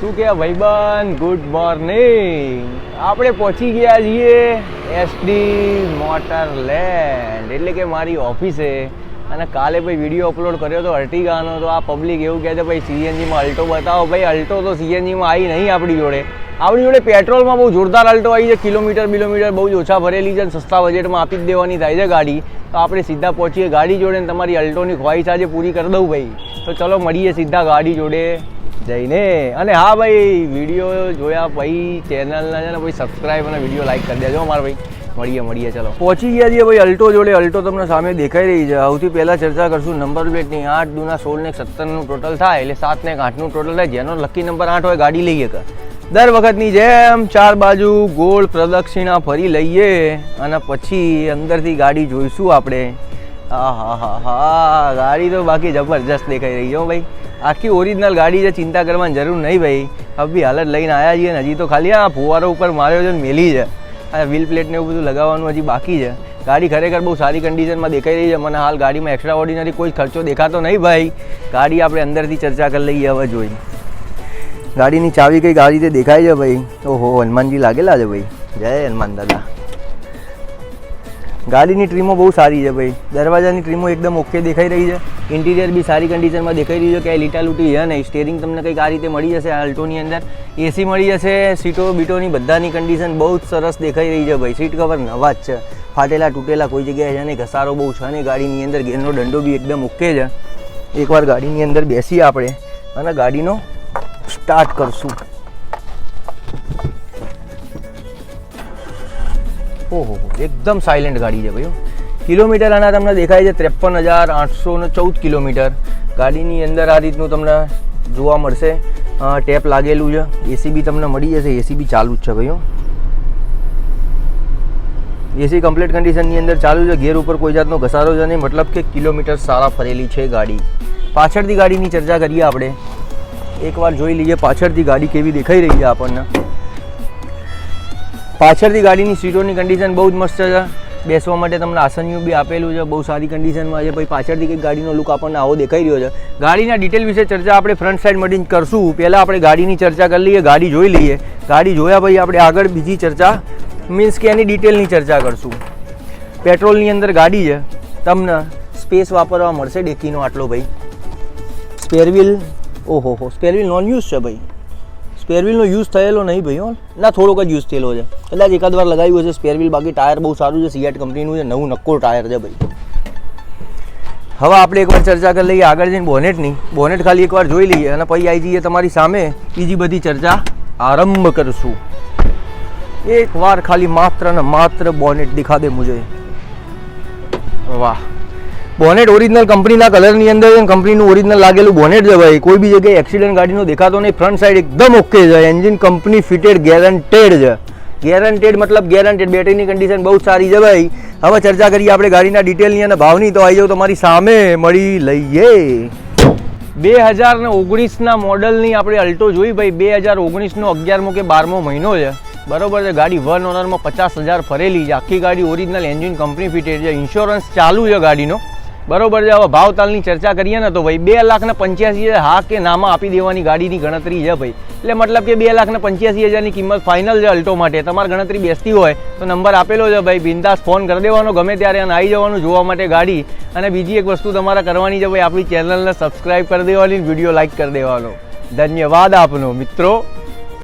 શું કે ભાઈબંધ? ગુડ મોર્નિંગ આપણે પહોંચી ગયા છીએ એસડી મોટર લેન્ડ એટલે કે મારી ઓફિસે. અને કાલે ભાઈ વીડિયો અપલોડ કર્યો હતો અર્ટિગાનો. તો આ પબ્લિક એવું કહે છે, ભાઈ સીએનજીમાં અલ્ટો બતાવો. ભાઈ, અલ્ટો તો સીએનજીમાં આવી નહીં આપણી જોડે. આપણી જોડે પેટ્રોલમાં બહુ જોરદાર અલ્ટો આવી છે. કિલોમીટર, બિલોમીટર બહુ જ ઓછા ભરેલી છે સસ્તા બજેટમાં આપી જ દેવાની થાય છે ગાડી. તો આપણે સીધા પહોંચીએ ગાડી જોડે ને તમારી અલ્ટોની ખ્વાહિશ આજે પૂરી કરી દઉં ભાઈ. તો ચલો મળીએ સીધા ગાડી જોડે. જઈને. અને હા ભાઈ વીડિયો જોયા પછી ચેનલના છે ને ભાઈ સબસ્ક્રાઈબ અને વીડિયો લાઈક કરી દેજો મારા ભાઈ. મળીએ મળીએ, ચલો. પહોંચી ગયા છીએ ભાઈ અલ્ટો જોડે. અલ્ટો તમને સામે દેખાઈ રહી છે. સૌથી પહેલાં ચર્ચા કરશું નંબર પ્લેટની આઠ દુના સોળ ને સત્તરનું ટોટલ થાય એટલે સાત ને આઠનું ટોટલ થાય. જેનો લકી નંબર આઠ હોય, ગાડી લઈએ કે દર વખતની જેમ ચાર બાજુ ગોળ પ્રદક્ષિણા ફરી લઈએ અને પછી અંદરથી ગાડી જોઈશું આપણે. હા ગાડી તો બાકી જબરજસ્ત દેખાઈ રહી છે ભાઈ. આખી ઓરિજિનલ ગાડી છે, ચિંતા કરવાની જરૂર નહીં ભાઈ. હવે હાલત લઈને આવ્યા છીએ ને હજી તો ખાલી આ ફુવારો ઉપર માર્યો છે મેલી છે. આ વ્હીલ પ્લેટને એવું બધું લગાવવાનું હજી બાકી છે. ગાડી ખરેખર બહુ સારી કન્ડિશનમાં દેખાઈ રહી છે. મને હાલ ગાડીમાં એક્સ્ટ્રા ઓર્ડિનરી કોઈ ખર્ચો દેખાતો નહીં ભાઈ. ગાડી આપણે અંદરથી ચર્ચા કરી લઈએ, હવે જોઈ. ગાડીની ચાવી કઈ ગાડી તે દેખાય છે ભાઈ? ઓહો, હનુમાનજી લાગેલા છે ભાઈ. જય હનુમાન દાદા. ગાડીની ટ્રીમો બહુ સારી છે ભાઈ. દરવાજાની ટ્રીમો એકદમ ઓકે દેખાઈ રહી છે. ઇન્ટિરિયર બી સારી કન્ડિશનમાં દેખાઈ રહ્યું છે. કે લીટા લૂટી છે નહીં. સ્ટેરિંગ તમને કંઈક આ રીતે મળી જશે આલ્ટોની અંદર. એસી મળી જશે, સીટો બીટોની બધાની કન્ડિશન બહુ જ સરસ દેખાઈ રહી છે ભાઈ. સીટ કવર નવા જ છે. ફાટેલા તૂટેલા કોઈ જગ્યાએ છે નહીં. ઘસારો બહુ છે નહીં. ગાડીની અંદર ગેરનો દંડો બી એકદમ ઓકે છે. એકવાર ગાડીની અંદર બેસીએ આપણે અને ગાડીનો સ્ટાર્ટ કરશું. ઓહો, એકદમ સાયલેન્ટ ગાડી છે ભાઈઓ કિલોમીટર આના તમને દેખાય છે ત્રેપન હજાર આઠસો ને ચૌદ કિલોમીટર. ગાડીની અંદર આ રીતનું તમને જોવા મળશે. ટેપ લાગેલું છે. એસી બી તમને મળી જશે. એસી બી ચાલુ જ છે ભાઈઓ એસી કમ્પ્લીટ કન્ડિશનની અંદર ચાલુ છે. ગેર ઉપર કોઈ જાતનો ઘસારો છે નહીં. મતલબ કે કિલોમીટર સારા ફરેલી છે ગાડી. પાછળથી ગાડીની ચર્ચા કરીએ આપણે. એકવાર જોઈ લઈએ પાછળથી ગાડી કેવી દેખાઈ રહી છે આપણને. પાછળથી ગાડીની સીટોની કન્ડિશન બહુ જ મસ્ત છે. બેસવા માટે તમને આસનિયું બી આપેલું છે, બહુ સારી કન્ડિશનમાં છે. પછી પાછળથી કંઈક ગાડીનો લુક આપણને આવો દેખાઈ રહ્યો છે. ગાડીના ડિટેલ વિશે ચર્ચા આપણે ફ્રન્ટ સાઈડ મળીને કરશું. પહેલાં આપણે ગાડીની ચર્ચા કરી લઈએ, ગાડી જોઈ લઈએ. ગાડી જોયા પછી આપણે આગળ બીજી ચર્ચા મીન્સ કે એની ડિટેલની ચર્ચા કરશું. પેટ્રોલની અંદર ગાડી છે. તમને સ્પેસ વાપરવા મળશે ડેકીનો આટલો ભાઈ. સ્પેરવ્હીલ ઓહો હો સ્પેરવ્હીલ નોન યુઝ છે ભાઈ. સ્પેરવ્હીલનો યુઝ થયેલો નહીં ભાઈ, હો. ના, થોડોક જ યુઝ થયેલો છે. કદાચ એકાદ વાર લગાવ્યું હશે સ્પેરવ્હીલ બાકી ટાયર બહુ સારું છે સીએટ કંપનીનું છે, નવું નક્કોર ટાયર છે ભાઈ. હવે આપણે એકવાર ચર્ચા કરી લઈએ આગળ જઈને બોનેટની. બોનેટ ખાલી એકવાર જોઈ લઈએ અને પછી આવી જઈએ તમારી સામે બીજી બધી ચર્ચા આરંભ કરશું. એક વાર ખાલી માત્ર ને માત્ર બોનેટ દિખા દે મુજે વાહ. બોનેટ ઓરિજિનલ કંપનીના કલરની અંદર કંપનીનું ઓરિજિનલ લાગેલું બોનેટ છે ભાઈ. કોઈ બી જગ્યાએ એક્સિડન્ટ ગાડીનો દેખાતો નહીં. ફ્રન્ટ સાઈડ એકદમ ઓકે છે એન્જિન કંપની ફિટેડ ગેરંટેડ છે ગેરંટેડ મતલબ ગેરંટેડ બેટરીની કન્ડિશન બહુ સારી છે ભાઈ. હવે ચર્ચા કરીએ આપણે ગાડીના ડિટેલની અને ભાવની. તો આવી જાવ તમારી સામે. મળી લઈએ. બે હજાર ને ઓગણીસના મોડલની આપણે અલ્ટો જોઈ ભાઈ. બે હજાર ઓગણીસનો અગિયારમો કે બારમો મહિનો છે. બરોબર છે. ગાડી વન ઓનરમાં પચાસ હજાર ફરેલી છે. આખી ગાડી ઓરિજિનલ એન્જિન કંપની ફિટેડ છે. ઇન્સ્યોરન્સ ચાલુ છે ગાડીનો. બરોબર છે, હવે ભાવતાલની ચર્ચા કરીએ ને તો ભાઈ, બે લાખ ને પંચ્યાસી હજાર હા કે નામાં આપી દેવાની ગાડીની ગણતરી છે ભાઈ. એટલે મતલબ કે બે લાખ ને પંચ્યાસી હજારની કિંમત ફાઇનલ છે અલ્ટો માટે. તમારે ગણતરી બેસતી હોય તો નંબર આપેલો છે ભાઈ, બિંદાસ ફોન કરી દેવાનો, ગમે ત્યારે અને આવી જવાનું જોવા માટે ગાડી. અને બીજી એક વસ્તુ તમારે કરવાની છે ભાઈ, આપણી ચેનલને સબસ્ક્રાઈબ કરી દેવાની વીડિયો લાઇક કરી દેવાનો. ધન્યવાદ આપનો, મિત્રો.